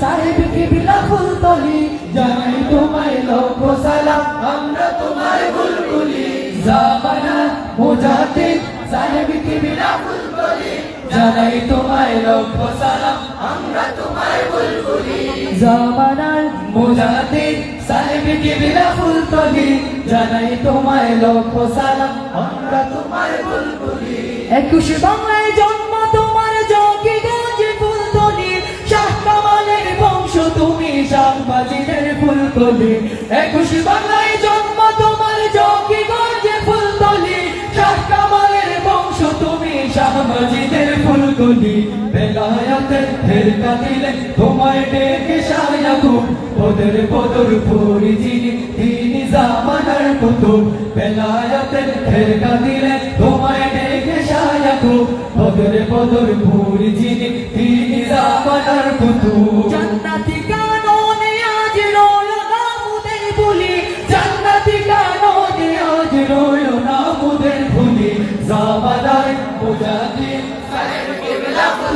সাহেব কিবলা ফুলতলি জানাই তোমায় লক্ষ সালাম, আমরা তোমার বুলবুলি জামানা মুজাহিদ, সাহেব কিবলা ফুলতলি জানাই তোমায় লক্ষ সালাম, আমরা তোমার বুলবুলি জামানার মুজাহিদ, সাহেব কিবলা ফুলতলি জানাই তোমায় লক্ষ সালাম, আমরা তোমার বুলবুলি একুশ বাংলায় জন্ম একুশ বাংলায় জন্ম, তোমার ফুলতলি। শাহ কামালের বংশ, তুমি বেলায়াতের ফেরকা দিলে তোমায় ডেকে শায়াকুব ওদের বদর ফুরি যিনি, তিনি জামানার কুতুব বেলায়াতের ফেরকা দিলে তোমায় ডেকে শায়াকুব ওদের বদর ফুরি যিনি, তিনি জামানার কুতুব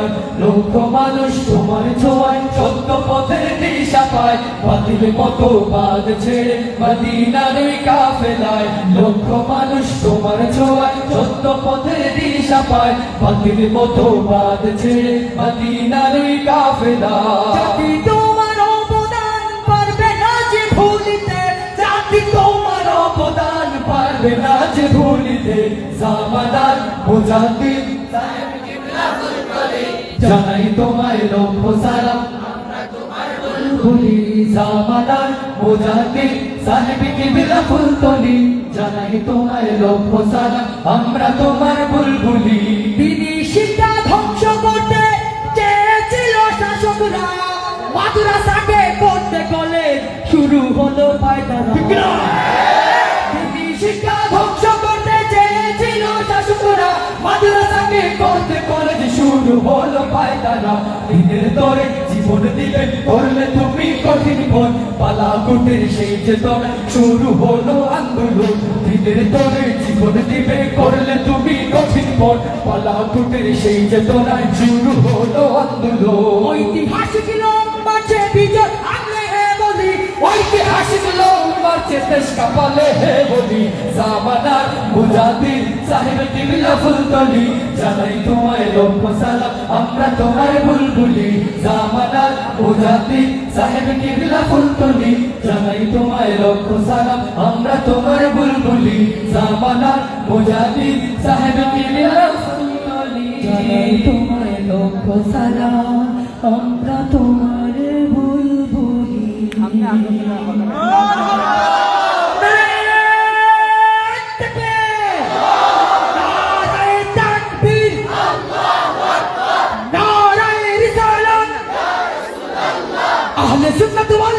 তরিকাত লক্ষ মানুষ তোমার ছোঁয়ায় সত্য পথের দিশা পায়। বাতিল মতো বাদ ছেড়ে মদিনার কাফেলায়। লক্ষ মানুষ তোমার ছোঁয়ায় সত্য পথের দিশা পায়। বাতিল মতো বাদ ছেড়ে মদিনার কাফেলায়। পারবে না যে ভুলিতে জাতি তোমার অবদান পারবে না যে ভুলিতে জামাদার মুজাহিদ সাহেব কিবলা জানাই তোমায় লক্ষ সালাম। বুলবুলি জামানার মুজাহিদ সাহেব কিবলা ফুলতলি। জানাই তোমায় লক্ষ সালাম। আমরা তোমার বুলবুলি। তিনি ধ্বংস করতে চেয়েছিল শাসকরা। মাদ্রাসাকে করতে কলেজ শুরু হলো পায়তারা। করতে কলেজ শুরু হলো পায়তারা। দিনের তরে জীবন দিবে করলে তুমি কঠিন পথ। পালা কুটির সেই যে চেতনা শুরু হলো আন্দোলন। দিনের তরে জীবন দিবে, করলে তুমি কঠিন পথ। পালা কুটির সেই যে চেতনায় শুরু হলো আন্দোলন। ঐতিহাসিক লম্বাছে বিজয় আনলে বলি। ঐতিহাসিক দেশ কাপালে হে বলি, জামানার মুজাহিদ সাহেব কিবলা ফুলতলি। জানাই তোমায় সালাম, আমরা তোমার বুলবুলি জামানার মুজাহিদ সাহেব কিবলা ফুলতলি। জানাই তোমায় লক্ষ সালাম, আমরা তোমার বুলবুলি জামানার মুজাহিদ সাহেব কিবলা ফুলতলি। জানাই তোমায় সালাম, আমরা তোমার আহলে সুন্নাত ওয়াল